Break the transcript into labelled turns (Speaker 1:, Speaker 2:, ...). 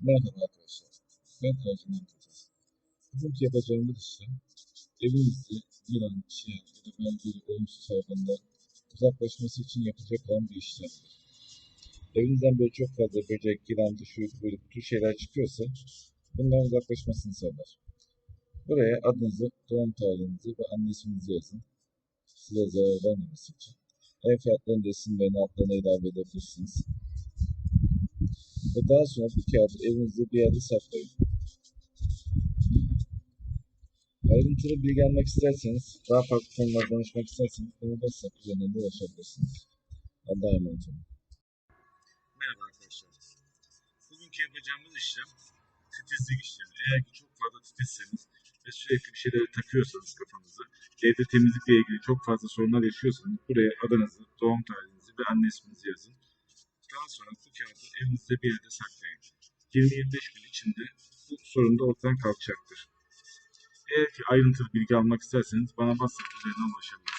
Speaker 1: Merhaba arkadaşlar. Ben Ercüment Hoca. Bugünkü yapacağımız işlem evinizde yılan, çiyan ya da benzeri olumsuz hayvanlar uzaklaşması için yapacak olan bir işlemdir. Evinizden böyle çok fazla böcek, yılan, şu böyle bu tür şeyler çıkıyorsa bunların uzaklaşmasını sağlar. Buraya adınızı, doğum tarihinizi ve anne yazın. Size zarar vermemesi için. Ev fiyatlarını da isimlerini altlarına ilave edebilirsiniz. Ve daha sonra bu kağıdı evinizde bir yerde saklayın. Ayrıntılı bilgi almak isterseniz, daha farklı konularda danışmak isterseniz bana WhatsApp üzerinden de ulaşabilirsiniz. Allah'a emanet olun.
Speaker 2: Merhaba arkadaşlar. Bugünkü yapacağımız işlem titizlik işlemi. Eğer ki çok fazla titizseniz ve sürekli bir şeyleri takıyorsanız kafanızı, evde temizlikle ilgili çok fazla sorunlar yaşıyorsanız buraya adınızı, doğum tarihinizi ve anne isminizi yazın. Daha sonra bu kağıdı evinizde bir yerde saklayın. 20-25 gün içinde bu sorun da ortadan kalkacaktır. Eğer ki ayrıntılı bilgi almak isterseniz bana WhatsApp üzerinden ulaşabilirsiniz.